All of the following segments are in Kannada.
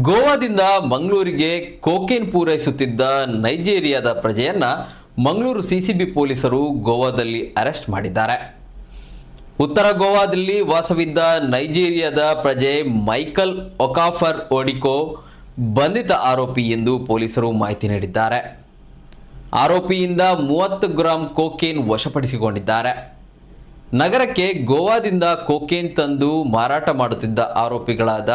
ಗೋವಾದಿಂದ ಮಂಗಳೂರಿಗೆ ಕೋಕೇನ್ ಪೂರೈಸುತ್ತಿದ್ದ ನೈಜೀರಿಯಾದ ಪ್ರಜೆಯನ್ನ ಮಂಗಳೂರು ಸಿಸಿಬಿ ಪೊಲೀಸರು ಗೋವಾದಲ್ಲಿ ಅರೆಸ್ಟ್ ಮಾಡಿದ್ದಾರೆ. ಉತ್ತರ ಗೋವಾದಲ್ಲಿ ವಾಸವಿದ್ದ ನೈಜೀರಿಯಾದ ಪ್ರಜೆ ಮೈಕಲ್ ಒಕಾಫರ್ ಓಡಿಕೋ ಬಂಧಿತ ಆರೋಪಿ ಎಂದು ಪೊಲೀಸರು ಮಾಹಿತಿ ನೀಡಿದ್ದಾರೆ. ಆರೋಪಿಯಿಂದ ಮೂವತ್ತು ಗ್ರಾಂ ಕೋಕೇನ್ ವಶಪಡಿಸಿಕೊಂಡಿದ್ದಾರೆ. ನಗರಕ್ಕೆ ಗೋವಾದಿಂದ ಕೋಕೇನ್ ತಂದು ಮಾರಾಟ ಮಾಡುತ್ತಿದ್ದ ಆರೋಪಿಗಳಾದ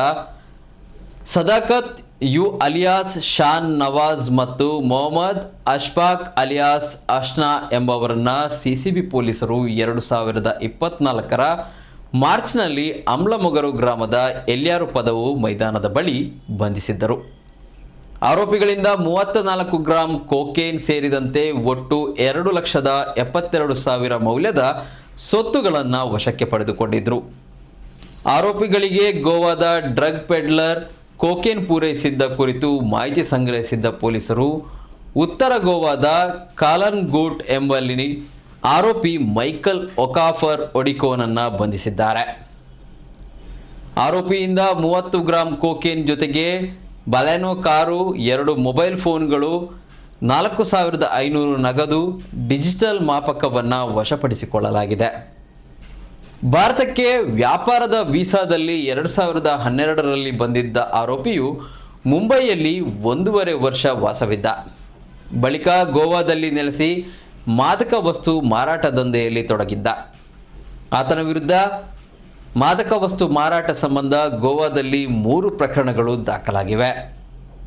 ಸದಾಕತ್ ಯು ಅಲಿಯಾಸ್ ಶಾನ್ ನವಾಜ್ ಮತ್ತು ಮೊಹಮ್ಮದ್ ಅಶ್ಫಾಕ್ ಅಲಿಯಾಸ್ ಅಶ್ನಾ ಎಂಬವರನ್ನ ಸಿಸಿಬಿ ಪೊಲೀಸರು ಎರಡು ಸಾವಿರದ ಇಪ್ಪತ್ನಾಲ್ಕರ ಮಾರ್ಚ್ನಲ್ಲಿ ಅಮ್ಲಮೊಗರು ಗ್ರಾಮದ ಎಲ್ಯಾರು ಪದವು ಮೈದಾನದ ಬಳಿ ಬಂಧಿಸಿದ್ದರು. ಆರೋಪಿಗಳಿಂದ ಮೂವತ್ತ ನಾಲ್ಕು ಗ್ರಾಂ ಕೋಕೇನ್ ಸೇರಿದಂತೆ ಒಟ್ಟು ಎರಡು ಲಕ್ಷದ ಎಪ್ಪತ್ತೆರಡು ಸಾವಿರ ಮೌಲ್ಯದ ಸೊತ್ತುಗಳನ್ನು ವಶಕ್ಕೆ ಪಡೆದುಕೊಂಡಿದ್ದರು ಆರೋಪಿಗಳಿಗೆ ಗೋವಾದ ಡ್ರಗ್ ಪೆಡ್ಲರ್ ಕೋಕೇನ್ ಪೂರೈಸಿದ್ದ ಕುರಿತು ಮಾಹಿತಿ ಸಂಗ್ರಹಿಸಿದ್ದ ಪೊಲೀಸರು, ಉತ್ತರ ಗೋವಾದ ಕಾಲನ್ಗೂಟ್ ಎಂಬಲ್ಲಿ ಆರೋಪಿ ಮೈಕಲ್ ಒಕಾಫರ್ ಒಡಿಕೋನನ್ನು ಬಂಧಿಸಿದ್ದಾರೆ. ಆರೋಪಿಯಿಂದ ಮೂವತ್ತು ಗ್ರಾಂ ಕೋಕೇನ್ ಜೊತೆಗೆ ಬಲೆನೋ ಕಾರು, ಎರಡು ಮೊಬೈಲ್ ಫೋನ್ಗಳು, ನಾಲ್ಕು ಸಾವಿರದ ಐನೂರು ನಗದು ಡಿಜಿಟಲ್ ಮಾಪಕವನ್ನು ವಶಪಡಿಸಿಕೊಳ್ಳಲಾಗಿದೆ. ಭಾರತಕ್ಕೆ ವ್ಯಾಪಾರದ ವೀಸಾದಲ್ಲಿ ಎರಡು ಸಾವಿರದ ಹನ್ನೆರಡರಲ್ಲಿ ಬಂದಿದ್ದ ಆರೋಪಿಯು ಮುಂಬೈಯಲ್ಲಿ ಒಂದೂವರೆ ವರ್ಷ ವಾಸವಿದ್ದ. ಬಳಿಕ ಗೋವಾದಲ್ಲಿ ನೆಲೆಸಿ ಮಾದಕ ವಸ್ತು ಮಾರಾಟ ದಂಧೆಯಲ್ಲಿ ತೊಡಗಿದ್ದ. ಆತನ ವಿರುದ್ಧ ಮಾದಕ ವಸ್ತು ಮಾರಾಟ ಸಂಬಂಧ ಗೋವಾದಲ್ಲಿ ಮೂರು ಪ್ರಕರಣಗಳು ದಾಖಲಾಗಿವೆ.